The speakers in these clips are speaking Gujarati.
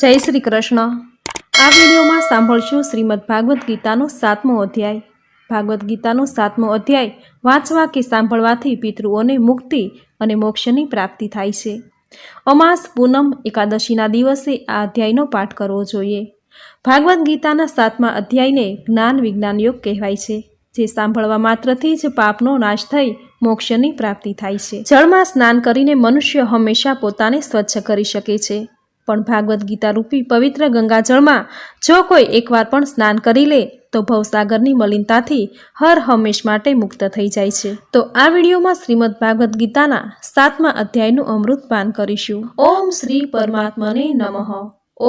જય શ્રી કૃષ્ણ. આ વિડીયોમાં સાંભળશું શ્રીમદ ભાગવદ્ ગીતાનો સાતમો અધ્યાય. ભાગવદ્ ગીતાનો સાતમો અધ્યાય વાંચવા કે સાંભળવાથી પિતૃઓને મુક્તિ અને મોક્ષની પ્રાપ્તિ થાય છે. અમાસ પૂનમ એકાદશીના દિવસે આ અધ્યાયનો પાઠ કરવો જોઈએ. ભાગવદ્ ગીતાના સાતમા અધ્યાયને જ્ઞાન વિજ્ઞાન યોગ કહેવાય છે, જે સાંભળવા માત્રથી જ પાપનો નાશ થઈ મોક્ષની પ્રાપ્તિ થાય છે. જળમાં સ્નાન કરીને મનુષ્ય હંમેશા પોતાને સ્વચ્છ કરી શકે છે. પણ ભાગવત ગીતા રૂપી પવિત્ર ગંગાજળમાં જો કોઈ એકવાર પણ સ્નાન કરી લે, તો ભવસાગરની મલિનતાથી હર હંમેશ માટે મુક્ત થઈ જાય છે. તો આ વિડીયોમાં શ્રીમદ ભાગવદ્ ગીતાના સાતમા અધ્યાયનું અમૃત પાન કરીશું. ઓમ શ્રી પરમાત્મને નમઃ.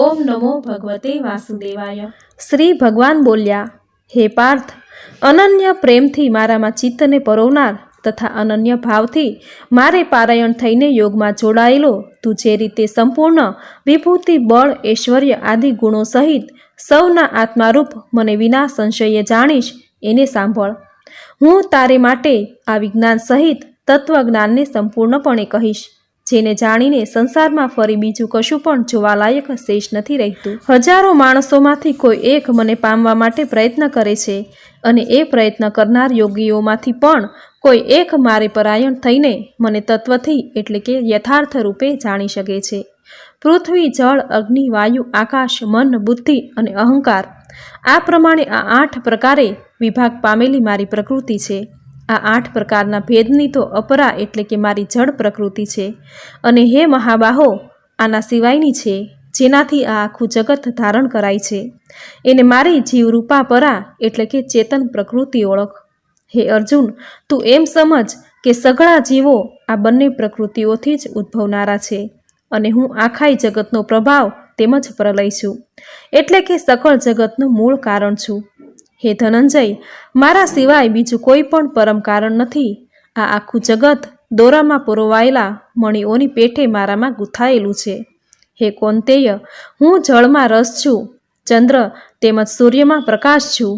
ઓમ નમો ભગવતે વાસુદેવાય. શ્રી ભગવાન બોલ્યા, હે પાર્થ, અનન્ય પ્રેમથી મારામાં ચિત્તને પરોવનાર તથા અનન્ય ભાવથી મારે પારાયણ થઈને યોગમાં જોડાયેલો, તું જે રીતે સંપૂર્ણ વિભૂતિ, બળ, ઐશ્વર્ય આદિ ગુણો સહિત સૌના આત્મારૂપ મને વિના સંશયે જાણીશ, એને સાંભળ. હું તારે માટે આ વિજ્ઞાન સહિત તત્વજ્ઞાનને સંપૂર્ણપણે કહીશ, જેને જાણીને સંસારમાં ફરી બીજું કશું પણ જોવાલાયક શેષ નથી રહેતું. હજારો માણસોમાંથી કોઈ એક મને પામવા માટે પ્રયત્ન કરે છે અને એ પ્રયત્ન કરનાર યોગીઓમાંથી પણ કોઈ એક મારે પરાયણ થઈને મને તત્વથી એટલે કે યથાર્થ રૂપે જાણી શકે છે. પૃથ્વી, જળ, અગ્નિ, વાયુ, આકાશ, મન, બુદ્ધિ અને અહંકાર. આ પ્રમાણે આ આઠ પ્રકારે વિભાગ પામેલી મારી પ્રકૃતિ છે. આ આઠ પ્રકારના ભેદની તો અપરા એટલે કે મારી જળ પ્રકૃતિ છે. અને હે મહાબાહો, આના સિવાયની છે, જેનાથી આ આખું જગત ધારણ કરાય છે. એને મારી જીવરૂપા પરા એટલે કે ચેતન પ્રકૃતિ ઓળખ. હે અર્જુન, તું એમ સમજ કે સઘળા જીવો આ બંને પ્રકૃતિઓથી જ ઉદ્ભવનારા છે અને હું આખાય જગતનો પ્રભાવ તેમજ પ્રલય છું. એટલે કે સકળ જગતનું મૂળ કારણ છું. હે ધનંજય, મારા સિવાય બીજું કોઈ પણ પરમ કારણ નથી. આ આખું જગત દોરામાં પુરવાયેલા મણીઓની પેઠે મારામાં ગૂંથાયેલું છે. હે કોંતેય, હું જળમાં રસ છું. ચંદ્ર તેમજ સૂર્યમાં પ્રકાશ છું.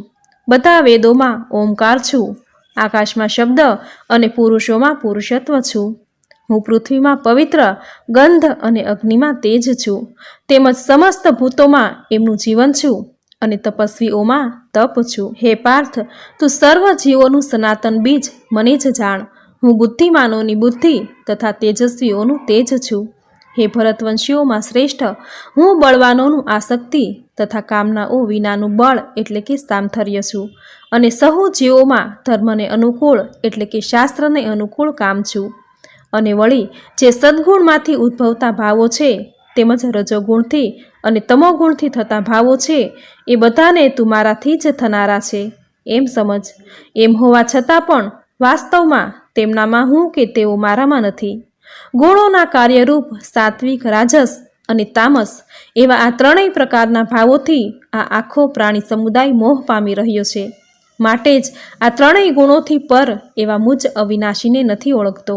બધા વેદોમાં ઓમકાર છું. આકાશમાં શબ્દ અને પુરુષોમાં પુરુષત્વ છું. હું પૃથ્વીમાં પવિત્ર, ગંધ અને અગ્નિમાં તેજ છું. તેમજ સમસ્ત ભૂતોમાં એમનું જીવન છું અને તપસ્વીઓમાં તપ છું. હે પાર્થ, તું સર્વ જીવોનું સનાતન બીજ મને જ જાણ. હું બુદ્ધિમાનોની બુદ્ધિ તથા તેજસ્વીઓનું તેજ છું. હે ભરતવંશીઓમાં શ્રેષ્ઠ, હું બળવાનોનું આસક્તિ તથા કામનાઓ વિનાનું બળ એટલે કે સામથર્ય છું અને સહુ જીવોમાં ધર્મને અનુકૂળ એટલે કે શાસ્ત્રને અનુકૂળ કામ છું. અને વળી, જે સદ્ગુણમાંથી ઉદ્ભવતા ભાવો છે, તેમજ રજોગુણથી અને તમોગુણથી થતા ભાવો છે, એ બધાને તું મારાથી જ થનારા છે. એમ સમજ. એમ હોવા છતાં પણ વાસ્તવમાં તેમનામાં હું કે તેઓ મારામાં નથી. ગુણોના કાર્યરૂપ સાત્વિક રાજસ અને તામસ એવા આ ત્રણેય પ્રકારના ભાવોથી આ આખો પ્રાણી સમુદાય મોહ પામી રહ્યો છે. માટે જ આ ત્રણેય ગુણોથી પર એવા મુજ અવિનાશીને નથી ઓળખતો.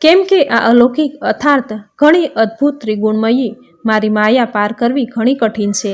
કેમ કે આ અલૌકિક અર્થાર્થ ઘણી અદ્ભુત ત્રિગુણમયી મારી માયા પાર કરવી ઘણી કઠિન છે.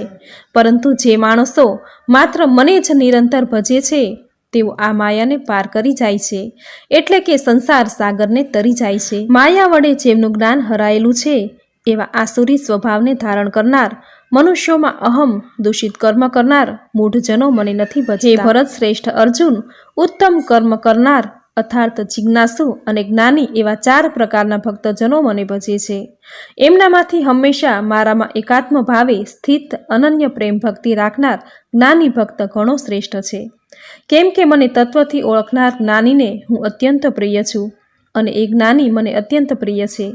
પરંતુ જે માણસો માત્ર મને જ નિરંતર ભજે છે તેઓ આ માયાને પાર કરી જાય છે. એટલે કે સંસાર સાગરને તરી જાય છે. માયા વડે જેમનું જ્ઞાન હરાયેલું છે, એવા આસુરી સ્વભાવને ધારણ કરનાર, મનુષ્યોમાં અહમ, દૂષિત કર્મ કરનાર, મૂઢજનો મને નથી ભજે ભરત શ્રેષ્ઠ અર્જુન, ઉત્તમ કર્મ કરનાર અર્થાર્થ જિજ્ઞાસુ અને જ્ઞાની એવા ચાર પ્રકારના ભક્તજનો મને ભજે છે. એમનામાંથી હંમેશા મારામાં એકાત્મ ભાવે સ્થિત અનન્ય પ્રેમ ભક્તિ રાખનાર જ્ઞાની ભક્ત ઘણો શ્રેષ્ઠ છે. કેમ કે મને તત્વથી ઓળખનાર જ્ઞાનીને હું અત્યંત પ્રિય છું અને એ જ્ઞાની મને અત્યંત પ્રિય છે.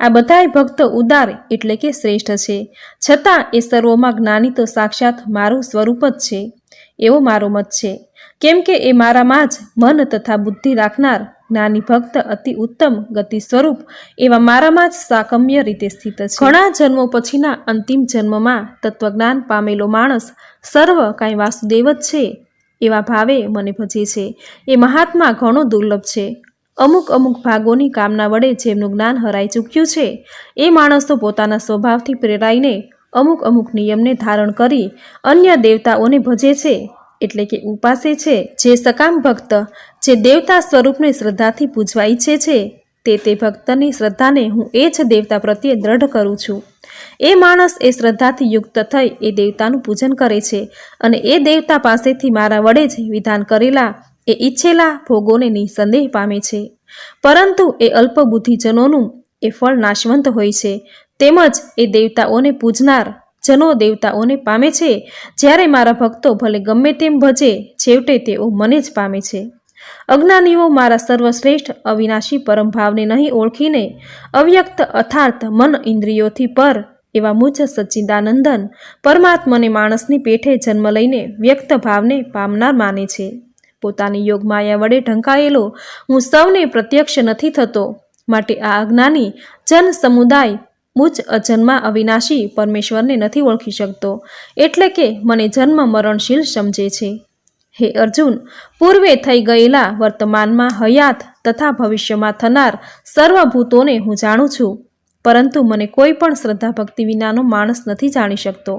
આ બધાય ભક્ત ઉદાર એટલે કે શ્રેષ્ઠ છે. છતાં એ સર્વોમાં જ્ઞાની તો સાક્ષાત મારું સ્વરૂપ જ છે. એવો મારો મત છે. કેમ કે એ મારામાં જ મન તથા બુદ્ધિ રાખનાર જ્ઞાની ભક્ત અતિ ઉત્તમ ગતિ સ્વરૂપ એવા મારામાં જ સાકમ્ય રીતે સ્થિત છે. ઘણા જન્મો પછીના અંતિમ જન્મમાં તત્વજ્ઞાન પામેલો માણસ સર્વ કાંઈ વાસુદેવ જ છે. એવા ભાવે મને ભજે છે. એ મહાત્મા ઘણો દુર્લભ છે. અમુક અમુક ભાગોની કામના વડે જેમનું જ્ઞાન હરાઈ ચૂક્યું છે, એ માણસો પોતાના સ્વભાવથી પ્રેરાઈને અમુક અમુક નિયમને ધારણ કરી અન્ય દેવતાઓને ભજે છે, એટલે કે ઉપાસે છે. જે સકામ ભક્ત, જે દેવતા સ્વરૂપને શ્રદ્ધાથી પૂજવા ઈચ્છે છે તે તે ભક્તની શ્રદ્ધાને હું એ જ દેવતા પ્રત્યે દ્રઢ કરું છું. એ માણસ એ શ્રદ્ધાથી યુક્ત થઈ એ દેવતાનું પૂજન કરે છે અને એ દેવતા પાસેથી મારા વડે જ વિધાન કરેલા એ ઈચ્છેલા ભોગોને નિસંદેહ પામે છે. પરંતુ એ અલ્પ બુદ્ધિજનોનું એ ફળ નાશવંત હોય છે. તેમજ એ દેવતાઓને પૂજનાર જનો દેવતાઓને પામે છે. જ્યારે મારા ભક્તો ભલે ગમે તેમ ભજે, છેવટે તેઓ મને જ પામે છે. અજ્ઞાનીઓ મારા સર્વશ્રેષ્ઠ અવિનાશી પરમ ભાવને નહીં ઓળખીને અવ્યક્ત અર્થાર્થ મન ઇન્દ્રિયોથી પર એવા મુજ સચ્ચિદાનંદન પરમાત્માને માણસની પેઠે જન્મ લઈને વ્યક્ત ભાવને પામનાર માને છે. પોતાની યોગ માયા વડે ઢંકાયેલો, હું સૌને પ્રત્યક્ષ નથી થતો. માટે આ અજ્ઞાની જન સમુદાય મુજ અજન્મા અવિનાશી પરમેશ્વરને નથી ઓળખી શકતો. એટલે કે મને જન્મ મરણશીલ સમજે છે. હે અર્જુન, પૂર્વે થઈ ગયેલા વર્તમાનમાં હયાત તથા ભવિષ્યમાં થનાર સર્વભૂતોને હું જાણું છું. પરંતુ મને કોઈ પણ શ્રદ્ધા ભક્તિ વિનાનો માણસ નથી જાણી શકતો.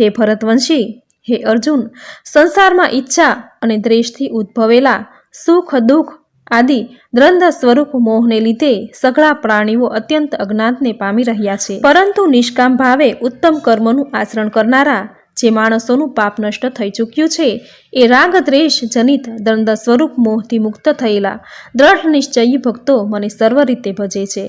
હે ભરતવંશી, હે અર્જુન, સંસારમાં ઈચ્છા અને દ્રેષથી ઉદ્ભવેલા સુખ, દુઃખ આદિ દ્રંધ સ્વરૂપ મોહને લીધે સઘળા પ્રાણીઓ અત્યંત અજ્ઞાતને પામી રહ્યા છે. પરંતુ નિષ્કામ ભાવે ઉત્તમ કર્મનું આચરણ કરનારા જે માણસોનું પાપ નષ્ટ થઈ ચૂક્યું છે, એ રાગ દ્વેષ જનિત દંડ સ્વરૂપ મોહથી મુક્ત થયેલા દ્રઢ નિશ્ચયી ભક્તો મને સર્વ રીતે ભજે છે.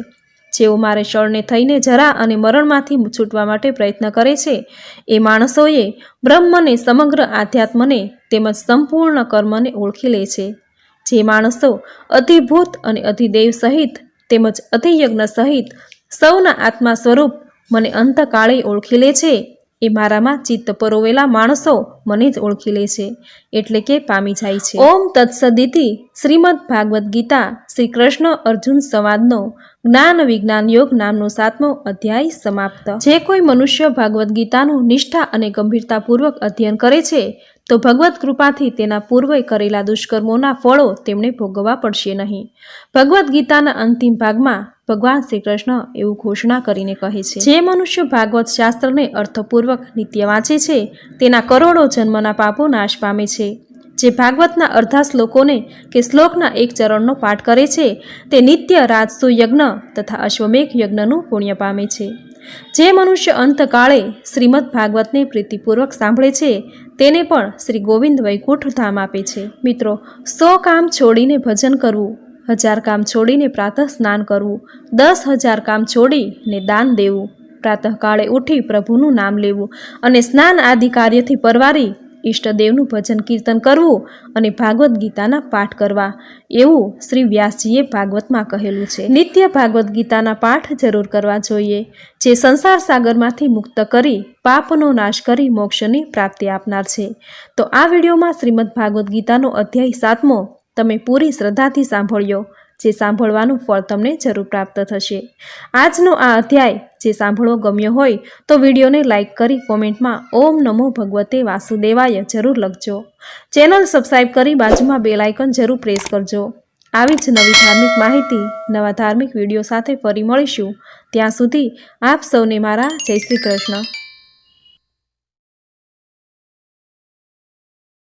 જેઓ મારે શરણે થઈને જરા અને મરણમાંથી છૂટવા માટે પ્રયત્ન કરે છે, એ માણસોએ બ્રહ્મને સમગ્ર આધ્યાત્મને તેમજ સંપૂર્ણ કર્મને ઓળખી લે છે. જે માણસો અધિભૂત અને અધિદેવ સહિત તેમજ અધિયજ્ઞ સહિત સૌના આત્મા સ્વરૂપ મને અંતકાળે ઓળખી લે છે એ મારામાં ચિત્ત પરોવેલા માણસો મને જ ઓળખી લે છે, એટલે કે પામી જાય છે. ઓમ તત્સદિતિ શ્રીમદ ભાગવદ્ ગીતા શ્રી કૃષ્ણ અર્જુન સંવાદનો જ્ઞાન વિજ્ઞાન યોગ નામનો સાતમો અધ્યાય સમાપ્ત. જે કોઈ મનુષ્ય ભાગવદ્ ગીતાનું નિષ્ઠા અને ગંભીરતાપૂર્વક અધ્યયન કરે છે તો ભગવત કૃપાથી તેના પૂર્વે કરેલા દુષ્કર્મોના ફળો તેમણે ભોગવવા પડશે નહીં. ભગવદ્ ગીતાના અંતિમ ભાગમાં ભગવાન શ્રી કૃષ્ણ એવું ઘોષણા કરીને કહે છે, જે મનુષ્ય ભાગવત શાસ્ત્રને અર્થપૂર્વક નિત્ય વાંચે છે, તેના કરોડો જન્મના પાપો નાશ પામે છે. જે ભાગવતના અર્ધા શ્લોકોને કે શ્લોકના એક ચરણનો પાઠ કરે છે, તે નિત્ય રાજસુ યજ્ઞ તથા અશ્વમેઘ યજ્ઞનું પુણ્ય પામે છે. જે મનુષ્ય અંતકાળે શ્રીમદ ભાગવતને પ્રીતિપૂર્વક સાંભળે છે, તેને પણ શ્રી ગોવિંદ વૈકુંઠ ધામ આપે છે. મિત્રો, સો કામ છોડીને ભજન કરવું, હજાર કામ છોડીને પ્રાતઃ સ્નાન કરવું, દસ હજાર કામ છોડીને દાન દેવું, પ્રાતઃકાળે ઉઠી પ્રભુનું નામ લેવું અને સ્નાન આદિ કાર્યથી પરવારી ઈષ્ટદેવનું ભજન કીર્તન કરવું અને ભાગવદ્ ગીતાના પાઠ કરવા. એવું શ્રી વ્યાસજીએ ભાગવતમાં કહેલું છે. નિત્ય ભાગવદ્ ગીતાના પાઠ જરૂર કરવા જોઈએ, જે સંસાર સાગરમાંથી મુક્ત કરી, પાપનો નાશ કરી મોક્ષની પ્રાપ્તિ આપનાર છે. તો આ વિડીયોમાં શ્રીમદ ભાગવદ્ ગીતાનો અધ્યાય સાતમો, તમે પૂરી શ્રદ્ધાથી સાંભળ્યો. જે સાંભળવાનું ફળ તમને જરૂર પ્રાપ્ત થશે. આજનો આ અધ્યાય જે સાંભળવો ગમ્યો હોય તો વિડીયોને લાઇક કરી કોમેન્ટમાં ઓમ નમો ભગવતે વાસુદેવાય જરૂર લખજો. ચેનલ સબસ્ક્રાઈબ કરી બાજુમાં બેલ જરૂર પ્રેસ કરજો. આવી જ નવી ધાર્મિક માહિતી, નવા ધાર્મિક વીડિયો સાથે ફરી મળીશું. ત્યાં સુધી આપ સૌને મારા જય શ્રી કૃષ્ણ.